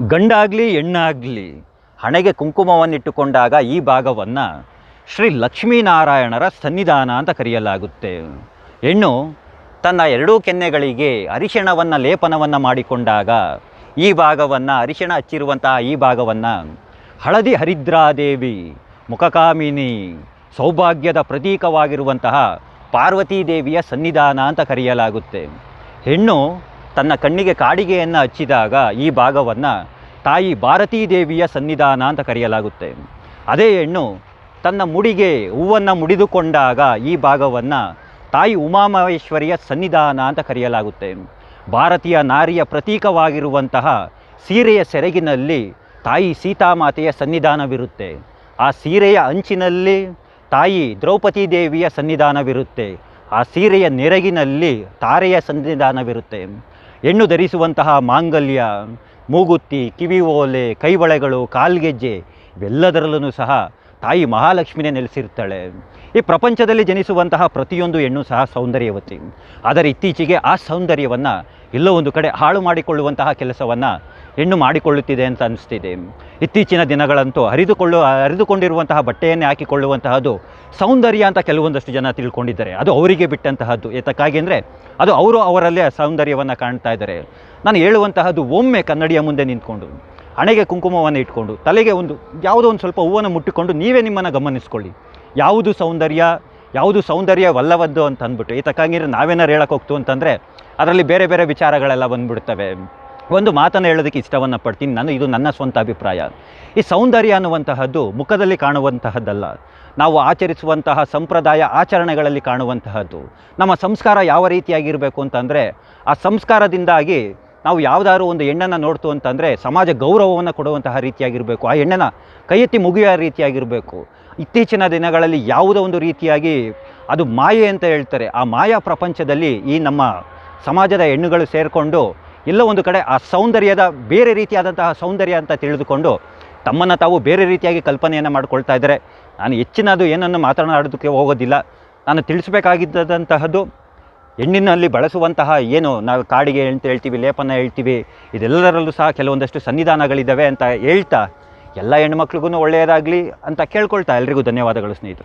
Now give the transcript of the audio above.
ಗಂಡಾಗಲಿ, ಹೆಣ್ಣಾಗಲಿ ಹಣೆಗೆ ಕುಂಕುಮವನ್ನಿಟ್ಟುಕೊಂಡಾಗ ಈ ಭಾಗವನ್ನು ಶ್ರೀ ಲಕ್ಷ್ಮೀನಾರಾಯಣರ ಸನ್ನಿಧಾನ ಅಂತ ಕರೆಯಲಾಗುತ್ತೆ. ಹೆಣ್ಣು ತನ್ನ ಎರಡೂ ಕೆನ್ನೆಗಳಿಗೆ ಅರಿಶಿಣವನ್ನು, ಲೇಪನವನ್ನು ಮಾಡಿಕೊಂಡಾಗ ಈ ಭಾಗವನ್ನು, ಅರಿಶಿಣ ಹಚ್ಚಿರುವಂತಹ ಈ ಭಾಗವನ್ನು ಹಳದಿ ಹರಿದ್ರಾದೇವಿ, ಮುಖಕಾಮಿನಿ, ಸೌಭಾಗ್ಯದ ಪ್ರತೀಕವಾಗಿರುವಂತಹ ಪಾರ್ವತೀದೇವಿಯ ಸನ್ನಿಧಾನ ಅಂತ ಕರೆಯಲಾಗುತ್ತೆ. ಹೆಣ್ಣು ತನ್ನ ಕಣ್ಣಿಗೆ ಕಾಡಿಗೆಯನ್ನು ಹಚ್ಚಿದಾಗ ಈ ಭಾಗವನ್ನು ತಾಯಿ ಭಾರತೀ ದೇವಿಯ ಸನ್ನಿಧಾನ ಅಂತ ಕರೆಯಲಾಗುತ್ತೆ. ಅದೇ ಹೆಣ್ಣು ತನ್ನ ಮುಡಿಗೆ, ಹೂವನ್ನು ಮುಡಿದುಕೊಂಡಾಗ ಈ ಭಾಗವನ್ನು ತಾಯಿ ಉಮಾಮಹೇಶ್ವರಿಯ ಸನ್ನಿಧಾನ ಅಂತ ಕರೆಯಲಾಗುತ್ತೆ. ಭಾರತೀಯ ನಾರಿಯ ಪ್ರತೀಕವಾಗಿರುವಂತಹ ಸೀರೆಯ ಸೆರಗಿನಲ್ಲಿ ತಾಯಿ ಸೀತಾಮಾತೆಯ ಸನ್ನಿಧಾನವಿರುತ್ತೆ. ಆ ಸೀರೆಯ ಅಂಚಿನಲ್ಲಿ ತಾಯಿ ದ್ರೌಪದಿ ದೇವಿಯ ಸನ್ನಿಧಾನವಿರುತ್ತೆ. ಆ ಸೀರೆಯ ನೆರಗಿನಲ್ಲಿ ತಾರೆಯ ಸನ್ನಿಧಾನವಿರುತ್ತೆ. ಹೆಣ್ಣು ಧರಿಸುವಂತಹ ಮಾಂಗಲ್ಯ, ಮೂಗುತ್ತಿ, ಕಿವಿ ಓಲೆ ಕೈಬಳೆಗಳು ಕಾಲ್ಗೆಜ್ಜೆ, ಇವೆಲ್ಲದರಲ್ಲೂ ಸಹ ತಾಯಿ ಮಹಾಲಕ್ಷ್ಮಿನೇ ನೆಲೆಸಿರ್ತಾಳೆ ಈ ಪ್ರಪಂಚದಲ್ಲಿ ಜನಿಸುವಂತಹ ಪ್ರತಿಯೊಂದು ಹೆಣ್ಣು ಸಹ ಸೌಂದರ್ಯವತಿ. ಆದರೆ ಇತ್ತೀಚೆಗೆ ಆ ಸೌಂದರ್ಯವನ್ನು ಎಲ್ಲೋ ಒಂದು ಕಡೆ ಹಾಳು ಮಾಡಿಕೊಳ್ಳುವಂತಹ ಕೆಲಸವನ್ನು ಹೆಣ್ಣು ಮಾಡಿಕೊಳ್ಳುತ್ತಿದೆ ಅಂತ ಅನಿಸ್ತಿದೆ. ಇತ್ತೀಚಿನ ದಿನಗಳಂತೂ ಹರಿದುಕೊಳ್ಳು ಹರಿದುಕೊಂಡಿರುವಂತಹ ಬಟ್ಟೆಯನ್ನೇ ಹಾಕಿಕೊಳ್ಳುವಂತಹದ್ದು ಸೌಂದರ್ಯ ಅಂತ ಕೆಲವೊಂದಷ್ಟು ಜನ ತಿಳ್ಕೊಂಡಿದ್ದಾರೆ. ಅದು ಅವರಿಗೆ ಬಿಟ್ಟಂತಹದ್ದು. ಏತಕ್ಕಾಗಿ ಅಂದರೆ ಅದು ಅವರು ಅವರಲ್ಲೇ ಸೌಂದರ್ಯವನ್ನು ಕಾಣ್ತಾ ಇದ್ದಾರೆ. ನಾನು ಹೇಳುವಂತಹದ್ದು ಒಮ್ಮೆ ಕನ್ನಡಿಯ ಮುಂದೆ ನಿಂತ್ಕೊಂಡು, ಹಣೆಗೆ ಕುಂಕುಮವನ್ನು ಇಟ್ಕೊಂಡು, ತಲೆಗೆ ಒಂದು ಯಾವುದೋ ಒಂದು ಸ್ವಲ್ಪ ಹೂವನ್ನು ಮುಟ್ಟಿಕೊಂಡು ನೀವೇ ನಿಮ್ಮನ್ನು ಗಮನಿಸ್ಕೊಳ್ಳಿ. ಯಾವುದು ಸೌಂದರ್ಯ? ಯಾವುದು ಸೌಂದರ್ಯವಲ್ಲವದ್ದು ಅಂತ ಅಂದ್ಬಿಟ್ಟು ಅಂದರೆ ನಾವೇನಾರು ಹೇಳಕ್ಕೆ ಹೋಗ್ತು ಅಂತಂದರೆ ಅದರಲ್ಲಿ ಬೇರೆ ಬೇರೆ ವಿಚಾರಗಳೆಲ್ಲ ಬಂದ್ಬಿಡ್ತವೆ. ಒಂದು ಮಾತನ್ನು ಹೇಳೋದಕ್ಕೆ ಇಷ್ಟವನ್ನು ಪಡ್ತೀನಿ. ನಾನು ಇದು ನನ್ನ ಸ್ವಂತ ಅಭಿಪ್ರಾಯ. ಈ ಸೌಂದರ್ಯ ಅನ್ನುವಂತಹದ್ದು ಮುಖದಲ್ಲಿ ಕಾಣುವಂತಹದ್ದಲ್ಲ. ನಾವು ಆಚರಿಸುವಂತಹ ಸಂಪ್ರದಾಯ ಆಚರಣೆಗಳಲ್ಲಿ ಕಾಣುವಂತಹದ್ದು. ನಮ್ಮ ಸಂಸ್ಕಾರ ಯಾವ ರೀತಿಯಾಗಿರಬೇಕು ಅಂತಂದರೆ, ಆ ಸಂಸ್ಕಾರದಿಂದಾಗಿ ನಾವು ಯಾವುದಾದ್ರು ಒಂದು ಹೆಣ್ಣನ್ನು ನೋಡ್ತು ಅಂತಂದರೆ ಸಮಾಜ ಗೌರವವನ್ನು ಕೊಡುವಂತಹ ರೀತಿಯಾಗಿರಬೇಕು. ಆ ಹೆಣ್ಣನ್ನು ಕೈ ಎತ್ತಿ ಮುಗಿಯೋ ರೀತಿಯಾಗಿರಬೇಕು. ಇತ್ತೀಚಿನ ದಿನಗಳಲ್ಲಿ ಯಾವುದೋ ಒಂದು ರೀತಿಯಾಗಿ ಅದು ಮಾಯೆ ಅಂತ ಹೇಳ್ತಾರೆ. ಆ ಮಾಯಾ ಪ್ರಪಂಚದಲ್ಲಿ ಈ ನಮ್ಮ ಸಮಾಜದ ಹೆಣ್ಣುಗಳು ಸೇರಿಕೊಂಡು ಎಲ್ಲೋ ಒಂದು ಕಡೆ ಆ ಸೌಂದರ್ಯದ ಬೇರೆ ರೀತಿಯಾದಂತಹ ಸೌಂದರ್ಯ ಅಂತ ತಿಳಿದುಕೊಂಡು ತಮ್ಮನ್ನು ತಾವು ಬೇರೆ ರೀತಿಯಾಗಿ ಕಲ್ಪನೆಯನ್ನು ಮಾಡ್ಕೊಳ್ತಾ ಇದ್ದಾರೆ. ನಾನು ಹೆಚ್ಚಿನದು ಏನನ್ನು ಮಾತನಾಡೋದಕ್ಕೆ ಹೋಗೋದಿಲ್ಲ. ನಾನು ತಿಳಿಸಬೇಕಾಗಿದ್ದಂತಹದ್ದು ಹೆಣ್ಣಿನಲ್ಲಿ ಬಳಸುವಂತಹ ಏನು ನಾವು ಕಾಡಿಗೆ ಅಂತ ಹೇಳ್ತೀವಿ, ಲೇಪನ ಹೇಳ್ತೀವಿ, ಇದೆಲ್ಲರಲ್ಲೂ ಸಹ ಕೆಲವೊಂದಷ್ಟು ಸನ್ನಿಧಾನಗಳಿದ್ದಾವೆ ಅಂತ ಹೇಳ್ತಾ ಎಲ್ಲ ಹೆಣ್ಮಕ್ಳಿಗೂ ಒಳ್ಳೆಯದಾಗಲಿ ಅಂತ ಕೇಳ್ಕೊಳ್ತಾ ಎಲ್ರಿಗೂ ಧನ್ಯವಾದಗಳು ಸ್ನೇಹಿತರೆ.